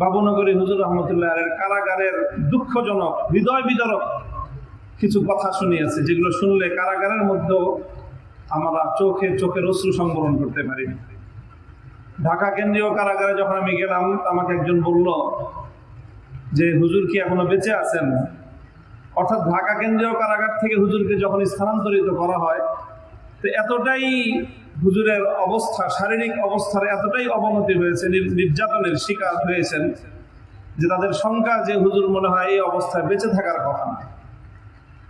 বাবুনগরী হুজুর রহমতুল্লাহ কারাগারের দুঃখজনক, হৃদয় বিদারক কিছু কথা শুনিয়েছে, যেগুলো শুনলে কারাগারের মধ্যেও আমরা চোখে চোখের অশ্রু সংবরণ করতে পারি। ঢাকা কেন্দ্রীয় কারাগারে যখন আমি গেলাম, আমাকে একজন বলল যে, হুজুর কি এখনও বেঁচে আছেন? অর্থাৎ ঢাকা কেন্দ্রীয় কারাগার থেকে হুজুরকে যখন স্থানান্তরিত করা হয়, তো এতটাই হুজুরের অবস্থা, শারীরিক অবস্থার এতটাই অবনতি হয়েছে, নির- নির্যাতনের শিকার হয়েছেন যে তাদের শঙ্কা যে হুজুর মনে হয় এই অবস্থায় বেঁচে থাকার কথা না।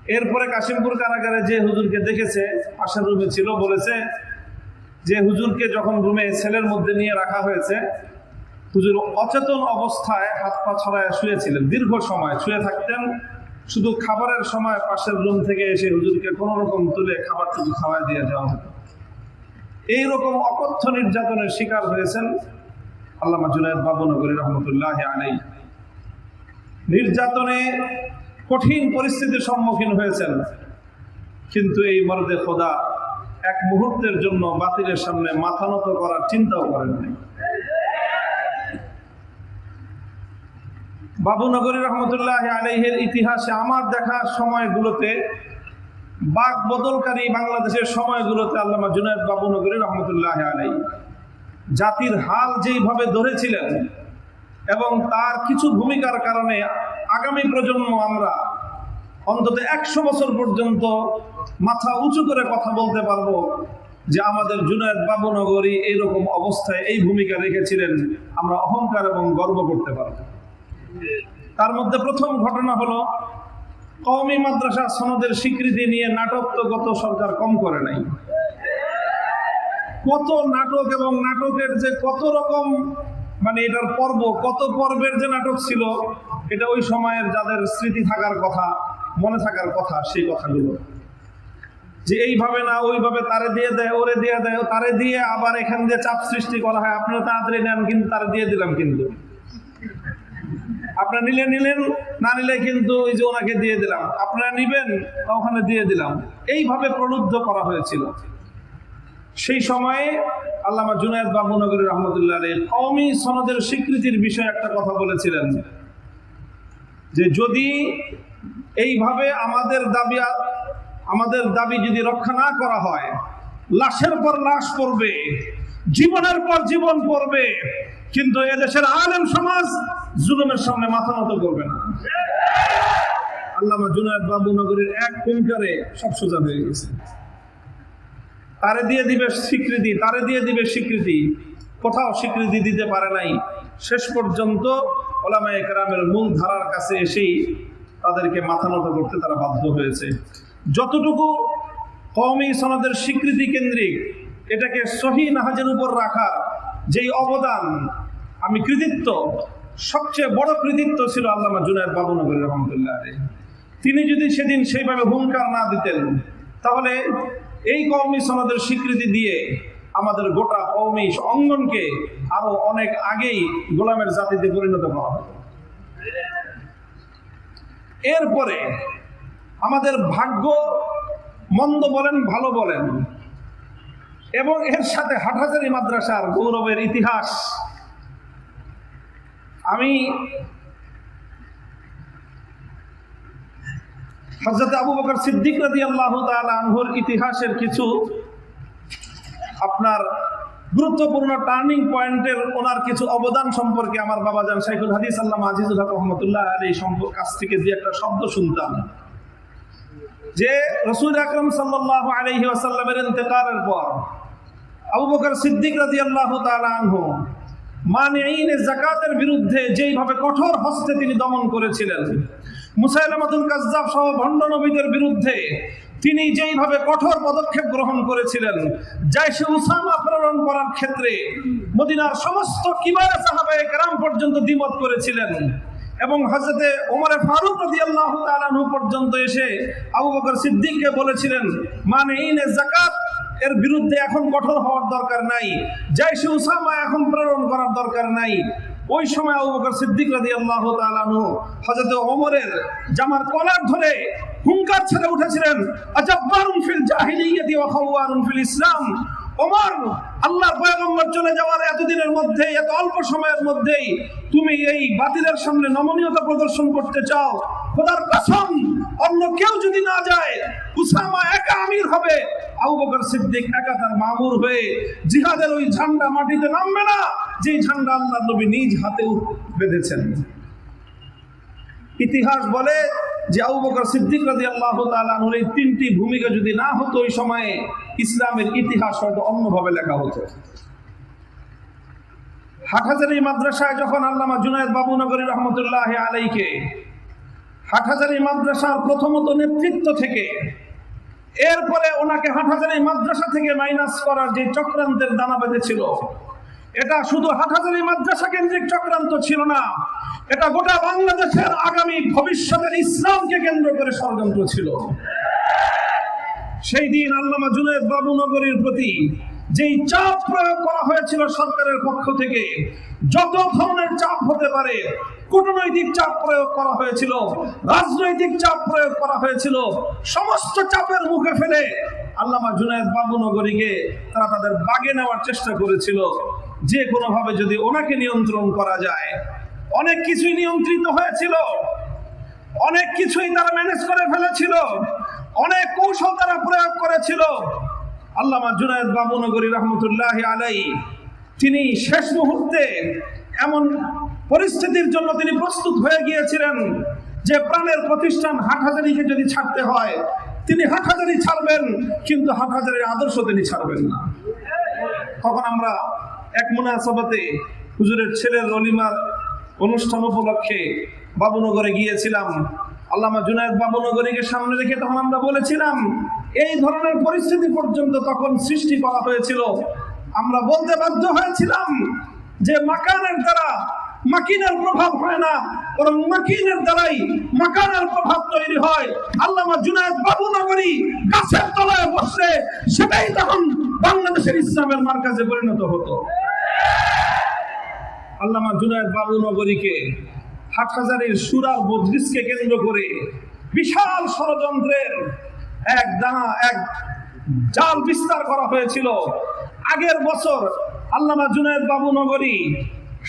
এরপরে কাশিমপুর কারাগারে যে হুজুরকে দেখেছে, পাশের রুমে ছিল, বলেছে যে হুজুরকে যখন রুমে সেলের মধ্যে নিয়ে রাখা হয়েছে, হুজুর অচেতন অবস্থায় হাত পা ছড়ায় শুয়েছিলেন, দীর্ঘ সময় শুয়ে থাকতেন। শুধু খাবারের সময় পাশের রুম থেকে এসে হুজুরকে কোনো রকম তুলে খাবারটুকু খাওয়াই দিয়ে যাওয়া হতো। এইরকম অকথ্য নির্যাতনের শিকার হয়েছেন আল্লামা জুনায়দ বাবুনগরী রহমতুল্লাহ আলাই নির্যাতনে কঠিন পরিস্থিতির সম্মুখীন হয়েছেন। কিন্তু এই মরদে খোদা এক মুহূর্তের জন্য বাতিলের সামনে মাথা নত করার চিন্তাও করেননি বাবুনগরী রহমতুল্লাহ আলাইহের ইতিহাসে আমার দেখা সময়গুলোতে বাক বদলকারী বাংলাদেশের সময়গুলোতে আল্লামা জুনায়দ বাবুনগরী রহমতুল্লাহ আলাই জাতির হাল যেইভাবে ধরেছিলেন এবং তার কিছু ভূমিকার কারণে আগামী প্রজন্ম আমরা অন্তত একশো বছর পর্যন্ত মাথা উঁচু করে কথা বলতে পারব যে আমাদের জুনায়দ বাবুনগরী এইরকম অবস্থায় এই ভূমিকা রেখেছিলেন, আমরা অহংকার এবং গর্ব করতে পারব। তার মধ্যে প্রথম ঘটনা হলো কওমি মাদ্রাসা সনদের স্বীকৃতি নিয়ে নাটক তো গত সরকার কম করে নাই। কত নাটক এবং নাটকের যে কত রকম মানে এটার পর্ব, কত পর্বের যে নাটক ছিল, এটা ওই সময়ের যাদের স্মৃতি থাকার কথা, মনে থাকার কথা, সেই কথাগুলো। যে এইভাবে না, ওইভাবে তারে দিয়ে দেয়, ওরে দিয়ে দেয়, তারে দিয়ে আবার এখান দিয়ে চাপ সৃষ্টি করা হয় আপনারা তাড়াতাড়ি নেন, কিন্তু তারে দিয়ে দিলাম কিন্তু। আপনারা নিলে নিলেন, না নিলে কিন্তু ওই যে ওনাকে দিয়ে দিলাম। আপনারা নিবেন ওখানে দিয়ে দিলাম। এইভাবে প্রলুব্ধ করা হয়েছিল। সেই সময়ে আল্লামা জুনায়দ বাবুনগরী রহমতুল্লাহ আলী সনদের স্বীকৃতির বিষয়ে একটা কথা বলেছিলেন যে যদি এইভাবে আমাদের দাবি আমাদের দাবি যদি রক্ষা না করা হয়, লাশের পর লাশ পড়বে, জীবনের পর জীবন পড়বে, কিন্তু এদেশের আলেম সমাজ জুলুমের সামনে মাথা নত করবে না। আল্লামা জুনায়দ বাবুনগরীর এক হুঙ্কারে সব সোজা হয়ে গেছে। তারে দিয়ে দিবে স্বীকৃতি, তারে দিয়ে দিবে স্বীকৃতি। কোথাও স্বীকৃতি দিতে পারে নাই। শেষ পর্যন্ত ওলামা একরামের মূল ধারার কাছে এসেই তাদেরকে মাথা নত করতে তারা বাধ্য হয়েছে। যতটুকু কওমি সনদের স্বীকৃতি কেন্দ্রিক, এটাকে সহি নাহাজের উপর রাখা যেই অবদান, আমি কৃতিত্ব সবচেয়ে বড় কৃতিত্ব ছিল আল্লামা জুনায়দ বাবুনগরী রহমতুল্লাহ তিনি যদি সেদিন সেইভাবে হুঙ্কার না দিতেন, তাহলে এই কওমি সনদের স্বীকৃতি দিয়ে আমাদের গোটা কওমি অঙ্গনকে আরও অনেক আগেই গোলামের জাতিতে পরিণত করা হতো। এরপরে আমাদের ভাগ্য মন্দ বলেন, ভালো বলেন, এবং এর সাথে হাটহাজারি মাদ্রাসার গৌরবের ইতিহাস আমি হজরত আবু বকর সিদ্দিক রাজি আল্লাহ আনহুর ইতিহাসের কিছু আপনার গুরুত্বপূর্ণ টার্নিং পয়েন্টের ওনার কিছু অবদান সম্পর্কে আমার বাবা জান শাইখুল হাদিস আল্লাহ আজিজুল হক রহমতুল্লাহ আলী সম্পর্ক কাছ থেকে যে একটা শব্দ শুনতাম, যে রসুল আকরম সাল্লাহ আলহি আসাল্লামের ইন্তেকারের পর আবু বকর সিদ্দিক রাজি আল্লাহ আনহু মানেইনে জাকাতের বিরুদ্ধে যেইভাবে কঠোর হস্তে তিনি দমন করেছিলেন, মুসাইলামাতুল কাজ্জাব সহ ভণ্ড নবীদের বিরুদ্ধে তিনি যেইভাবে কঠোর পদক্ষেপ গ্রহণ করেছিলেন, জাইশে উসামা প্রেরণ করার ক্ষেত্রে মদিনার সমস্ত কিবারা সাহাবায়ে কেরাম পর্যন্ত দ্বিমত করেছিলেন এবং হজরতে ওমরে ফারুক রাজি আল্লাহ পর্যন্ত এসে আবু বকর সিদ্দিককে বলেছিলেন মানে ইনে জাকাত এর বিরুদ্ধে এখন কঠোর হওয়ার দরকার নাই। জাইশে উসামা এখন প্রেরণ করার দরকার নাই। ওই সময় আবু বকর সিদ্দিক রাদিয়াল্লাহু তাআলা আনহু হযরত ওমরের জামার কলার ধরে হুঙ্কার ছেড়ে উঠেছিলেন, আজাব্বারুন ফিল জাহিলিয়াতি ওয়া খাওয়ারুন ফিল ইসলাম। ওমর, আল্লাহর পয়গম্বর চলে যাওয়ার এতদিনের মধ্যে এত অল্প সময়ের মধ্যেই তুমি এই বাতিলের সামনে নমনীয়তা প্রদর্শন করতে চাও। খোদার কসম, অন্য কেউ যদি না যায়, উসামা একা আমির হবে। সিদ্দিক হয়ে জিহাদের ওই মাটিতে নামবে না ঝান্ডা নিজ হাতে বেঁধেছেন। ইতিহাস বলে যে আবু বকর সিদ্দিক রাজি আল্লাহ এই তিনটি ভূমিকা যদি না হতো ওই সময়ে ইসলামের ইতিহাস হয়তো অন্যভাবে লেখা হতো। হাটহাজারি মাদ্রাসায় যখন আল্লামা জুনায়দ বাবুনগরী রহমতুল্লাহ আলাইকে হাটহাজারি মাদ্রাসার প্রথমত নেতৃত্ব থেকে এরপরে ওনাকে হাটহাজারি মাদ্রাসা থেকে মাইনাস করার যে চক্রান্তের দানা বেঁধেছিল, এটা শুধু হাটহাজারি মাদ্রাসা কেন্দ্রিক চক্রান্ত ছিল না, এটা গোটা বাংলাদেশের আগামী ভবিষ্যতের ইসলামকে কেন্দ্র করে ষড়যন্ত্র ছিল। সেই দিন আল্লামা জুনায়দ বাবু নগরীর প্রতি যেই চাপ প্রয়োগ করা হয়েছিল সরকারের পক্ষ থেকে, যত ধরনের চাপ হতে পারে কূটনৈতিক চাপ প্রয়োগ করা হয়েছিল, রাজনৈতিক চাপ প্রয়োগ করা হয়েছিল, সমস্ত চাপের মুখে ফেলে আল্লামা জুনায়দ বাবু নগরীকে তারা তাদের বাগে নেওয়ার চেষ্টা করেছিল। যে কোনোভাবে যদি ওনাকে নিয়ন্ত্রণ করা যায়, অনেক কিছুই নিয়ন্ত্রিত হয়েছিল, অনেক কিছুই তারা ম্যানেজ করে ফেলেছিল, অনেক কৌশল তারা প্রয়োগ করেছিল। আল্লামা জুনায়দ বাবুনগরী রহমতুল্লাহ আলাই তিনি শেষ মুহূর্তে এমন পরিস্থিতির জন্য তিনি প্রস্তুত হয়ে গিয়েছিলেন যে প্রাণের প্রতিষ্ঠান হাটহাজারিকে যদি ছাড়তে হয়, তিনি হাটহাজারি ছাড়বেন, কিন্তু হাটহাজারির আদর্শ তিনি ছাড়বেন না। তখন আমরা এক মুনাসাবাতে হুজুরের ছেলের রলিমার অনুষ্ঠান উপলক্ষে বাবুনগরে গিয়েছিলাম। আল্লামা জুনায়দ বাবুনগরীকে সামনে রেখে তখন আমরা বলেছিলাম, এই ধরনের পরিস্থিতি পর্যন্ত তখন সৃষ্টি করা হয়েছিল। আমরা বলতে বাধ্য হয়েছিলাম যে মাকানের দ্বারা মাকিনের প্রভাব হয় না, বরং মাকিনের দ্বারাই মাকানের প্রভাব তৈরি হয়। আল্লামা জুনায়দ বাবুনগরী গাছের তলায় বসলে সেটাই তখন বাংলাদেশের ইসলামের মার্কাজে পরিণত হতো। আল্লামা জুনায়দ বাবু নগরীকে, হাটহাজারির সুরার বদ্রিসকে কেন্দ্র করে বিশাল ষড়যন্ত্রের এক দানা, এক জাল বিস্তার করা হয়েছিল। আগের বছর আল্লামা জুনায়দ বাবু নগরী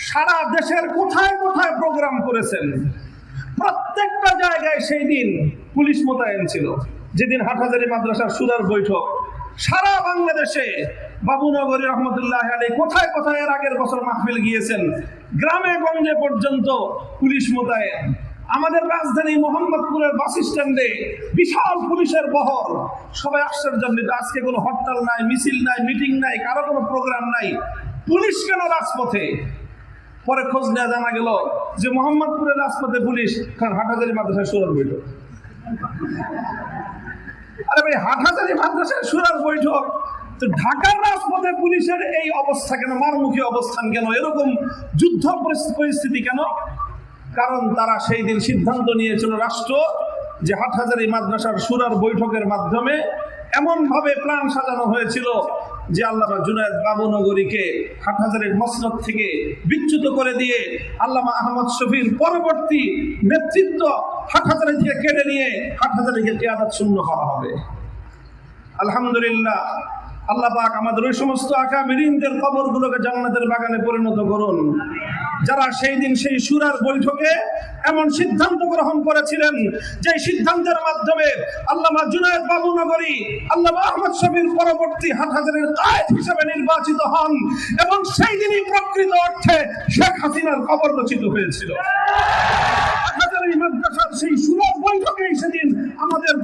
সারা দেশের কোথায় কোথায় প্রোগ্রাম করেছেন? প্রত্যেকটা জায়গায় সেই দিন পুলিশ মোতায়েন ছিল। যেদিন হাটহাজারি মাদ্রাসার সুরার বৈঠক, সারা বাংলাদেশে বাবুনগরী রহমতুল্লাহ আলী কোথায় কোথায় এর আগের বছর মাহফিল গিয়েছেন, গ্রামে গঞ্জে পর্যন্ত পুলিশ মোতায়েন। আমাদের রাজধানী মোহাম্মদপুরের বাস স্ট্যান্ডে বিশাল পুলিশের বহর। সবাই আশ্চর্যান্বিত আজকে কোনো হরতাল নাই, মিছিল নাই, মিটিং নাই, কারও কোনো প্রোগ্রাম নাই। পুলিশ কেন রাজপথে? পরে খোঁজ নেওয়া জানা গেল যে মোহাম্মদপুরের রাজপথে পুলিশ, কারণ হাটহাজারি মাদ্রাসায় সুরার বৈঠক। আরে ভাই, হাটহাজারি মাদ্রাসায় সুরার বৈঠক? তো ঢাকার রাজপথে পুলিশের এই অবস্থা কেন? মারমুখী অবস্থান কেন? এরকম যুদ্ধ পরিস্থিতি কেন? কারণ তারা সেই দিন সিদ্ধান্ত নিয়েছিল রাষ্ট্র যে হাট হাটহাজারি মাদ্রাসার সুরার বৈঠকের মাধ্যমে এমনভাবে প্ল্যান সাজানো হয়েছিল যে আল্লামা জুনায়দ বাবুনগরীকে হাটহাজারির মসনদ থেকে বিচ্যুত করে দিয়ে আল্লামা আহমদ শফির পরবর্তী নেতৃত্ব হাটহাজারি থেকে কেড়ে নিয়ে হাটহাজারিকে কেয়াদাত শূন্য করা হবে। আলহামদুলিল্লাহ আল্লাহ পাক আমাদের ওই সমস্ত আকা মিরিনদের কবরগুলোকে জান্নাতের বাগানে পরিণত করুন। যারা সেই দিন সেই সুরার বৈঠকে এমন সিদ্ধান্ত গ্রহণ করেছিলেন যে সিদ্ধান্তের মাধ্যমে আল্লামা জুনায়দ বাবু নগরী, আল্লামা আহমদ শফির পরবর্তী হাটহাজারের কায়েদ হিসেবে নির্বাচিত হন এবং সেই দিনই প্রকৃত অর্থে শেখ হাসিনার কবর রচিত হয়েছিল। সেই সুলভ বৈঠকেই সেদিন আমাদের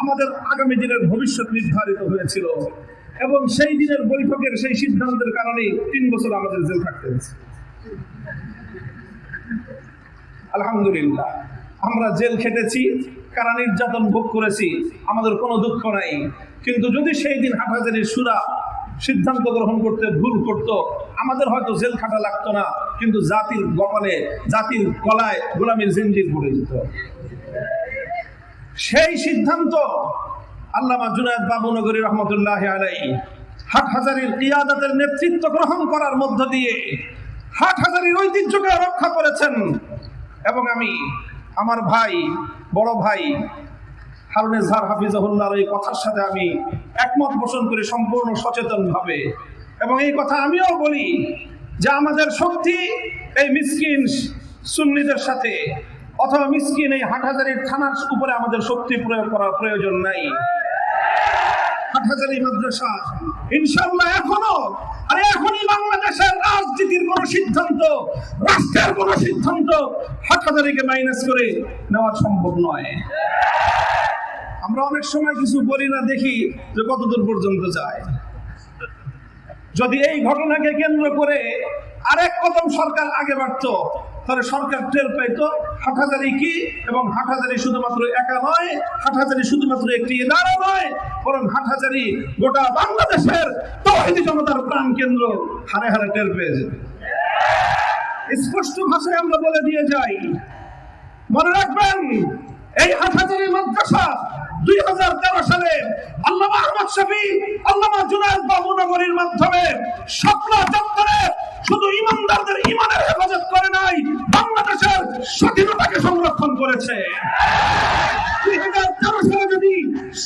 আমাদের আগামী দিনের ভবিষ্যৎ নির্ধারিত হয়েছিল। এবং সেই দিনের বৈঠকের সেই সিদ্ধান্তের কারণে তিন বছর আমাদের জেল থাকতে হয়েছে। আলহামদুলিল্লাহ, আমরা জেল খেটেছি, কারা নির্যাতন ভোগ করেছি, আমাদের কোনো দুঃখ নাই। কিন্তু যদি সেই দিন হাটহাজারির সুরা সিদ্ধান্ত গ্রহণ করতে ভুল করত, আমাদের হয়তো জেল খাটা লাগতো না, কিন্তু জাতির কপালে জাতির গলায় গোলামীর জিঞ্জির পড়ে যেত সেই সিদ্ধান্ত আল্লামা জুনায়দ বাবুনগরী রহমতুল্লাহ আলাই হাট হাজারির কিয়াদাতের নেতৃত্ব গ্রহণ করার মধ্য দিয়ে হাটহাজারির ঐতিহ্যকে রক্ষা করেছেন। এবং আমি আমার ভাই, বড় ভাই হারুনে ঝার হাফিজাহুল্লাহর এই কথার সাথে আমি একমত পোষণ করি সম্পূর্ণ সচেতন ভাবে এবং এই কথা আমিও বলি যে আমাদের শক্তি এই মিসকিন সুন্নিদের সাথে অথবা মিসকিন এই হাটহাজারির থানার উপরে আমাদের শক্তি প্রয়োগ করার প্রয়োজন নাই। ইনশাল্লাহ এখনও এখনই রাজনীতির কোন সিদ্ধান্ত মাইনাস করে নেওয়া সম্ভব নয়। আমরা অনেক সময় কিছু বলি না, দেখি যে কতদূর পর্যন্ত যায়। যদি এই ঘটনাকে কেন্দ্র করে আরেক কদম সরকার আগে বাড়ত তাহলে সরকার টের পাইতো। হাটহাজারি কি? এবং হাটহাজারি শুধুমাত্র একা নয়, হাটহাজারি শুধুমাত্র একটি ইদারা নয়, বরং হাটহাজারি গোটা বাংলাদেশের তহিদি জনতার প্রাণ কেন্দ্র। হারে হারে টের পেয়ে যেত। স্পষ্ট ভাষায় আমরা বলে দিয়ে যাই। মনে রাখবেন, এই হাটহাজারি মাদ্রাসা দুই হাজার তেরো সালে আল্লামা আহমদ শফি, আল্লামা জুনায়দ মাধ্যমে শাপলা চত্বরে শুধু ইমানদারদের ইমানের হেফাজত সংরক্ষণ করেছে। দুই হাজার তেরো সালে যদি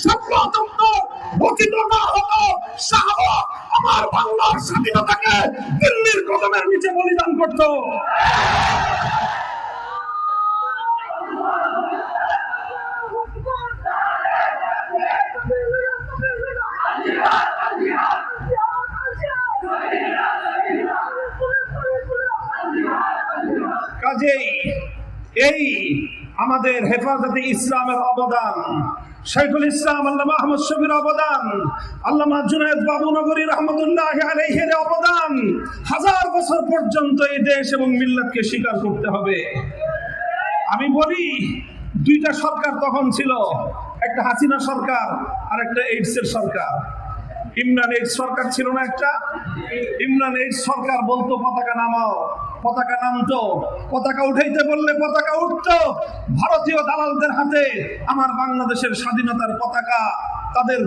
শাপলা চত্বর রচিত না হতো আমার বাংলার স্বাধীনতাকে দিল্লির কদমের নিচে বলিদান করতো। কাজেই এই আমাদের হেফাজতে ইসলামের অবদান, শেখুল ইসলাম আল্লাহ আহমদ শফির অবদান, আল্লামা জুনায়দ বাবুনগরী রহমতুল্লাহ আলাইহের অবদান, হাজার বছর পর্যন্ত এই দেশ এবং মিল্লাতকে স্বীকার করতে হবে। আমি বলি, দুইটা সরকার তখন ছিল একটা হাসিনা সরকার আর একটা এইডসের সরকার। ইমরান এইডস সরকার ছিল না একটা। ইমরান এইডস সরকার বলতো, পতাকা নামাও, পতাকা নামতো, পতাকা উঠাইতে বললে পতাকা উঠতো। ভারতীয় দালালদের হাতে আমার বাংলাদেশের স্বাধীনতার পতাকা। তাদের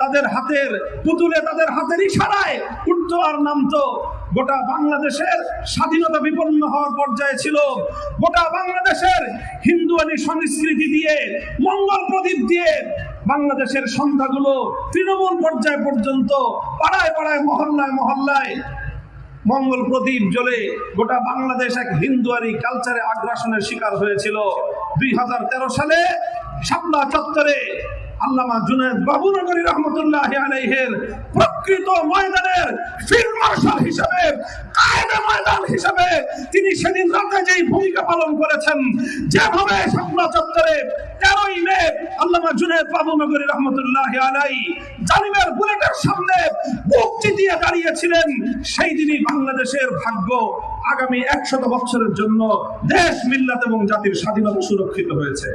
তাদের হাতের পুতুলে তাদের হাতের ইশারায় উঠতো আর নামতো। গোটা বাংলাদেশের স্বাধীনতা বিপন্ন হওয়ার পর্যায়ে ছিল। গোটা বাংলাদেশের হিন্দুয়ানি সংস্কৃতি দিয়ে, মঙ্গল প্রদীপ দিয়ে বাংলাদেশের সন্ধ্যাগুলো তৃণমূল পর্যায় পর্যন্ত পাড়ায় পাড়ায়, মহল্লায় মহল্লায় মঙ্গল প্রদীপ জ্বলে গোটা বাংলাদেশ এক হিন্দুয়ারি কালচারে আগ্রাসনের শিকার হয়েছিল। দুই হাজার তেরো সালে শাপলা চত্বরে আল্লামা জুনেদ বাবুনগরী রহমতুল্লাহ আলাইহের প্রকৃত ময়দানের ফিল্ড মার্শাল হিসেবে, কায়েদে ময়দান হিসেবে তিনি সেদিন রাতে যেই ভূমিকা পালন করেছেন, যেভাবে শাপলা চত্বরে তেরোই মে আল্লামা জুনেদ বাবুনগরী রহমতুল্লাহ আলাই জালিমের বুলেটের সামনে বুক চিতিয়ে দাঁড়িয়েছিলেন, সেই দিনই বাংলাদেশের ভাগ্য আগামী একশত বছরের জন্য দেশ, মিল্লাত এবং জাতির স্বাধীনতা সুরক্ষিত হয়েছে।